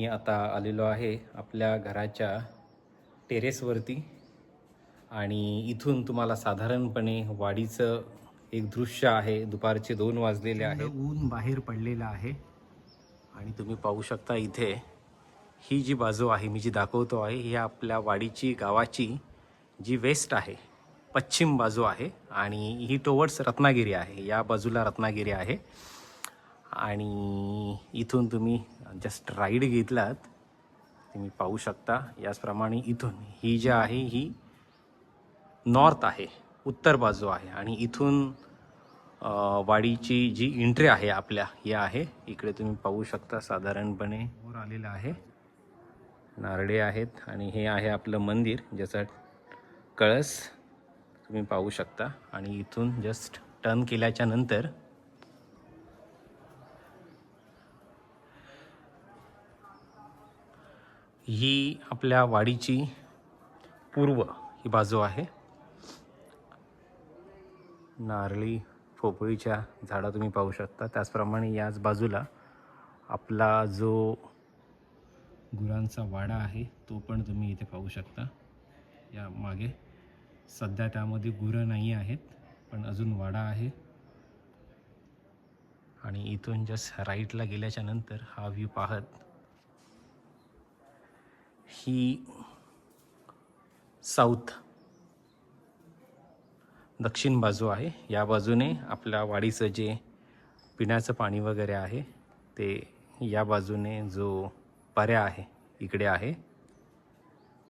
मी आता आलेलो आहे आपल्या घराच्या टेरेसवरती. आणि इथून तुम्हाला साधारणपणे वाडीचं एक दृश्य आहे. दुपारचे दोन वाजलेले आहे ऊन बाहेर पडलेलं आहे. आणि तुम्ही पाहू शकता इथे ही जी बाजू आहे मी जी दाखवतो आहे ही आपल्या वाडीची गावाची जी वेस्ट आहे पश्चिम बाजू आहे. आणि ही टोवर्ड्स रत्नागिरी आहे. या बाजूला रत्नागिरी आहे. आणि इथून तुम्ही जस्ट राईड घेतलात तुम्ही पाहू शकता. याचप्रमाणे इथून ही जी आहे ही नॉर्थ आहे उत्तर बाजू आहे. आणि इथून वाडीची जी एंट्री आहे आपल्या ही आहे. इकडे तुम्ही पाहू शकता साधारणपणे वर आलेलं आहे. नारळे आहेत आणि हे आहे आपलं मंदिर ज्याचा कळस तुम्ही पाहू शकता. आणि इथून जस्ट टर्न केल्याच्यानंतर ही आपल्या वाडीची पूर्व ही बाजू आहे. नारळी पोपळीच्या झाडा तुम्ही पाहू शकता. त्याचप्रमाणे याच बाजूला आपला जो गुरांचा वाडा आहे तो पण तुम्ही इथे पाहू शकता. या मागे सध्या त्यामध्ये गुरं नाही आहेत पण अजून वाडा आहे. आणि इथून जस्ट राईटला गेल्याच्यानंतर हा व्ह्यू पाहत ही साऊथ दक्षिण बाजू आहे. या बाजूने आपल्या वाडीचं जे पिण्याचं पाणी वगैरे आहे ते या बाजूने जो पर्या आहे इकडे आहे.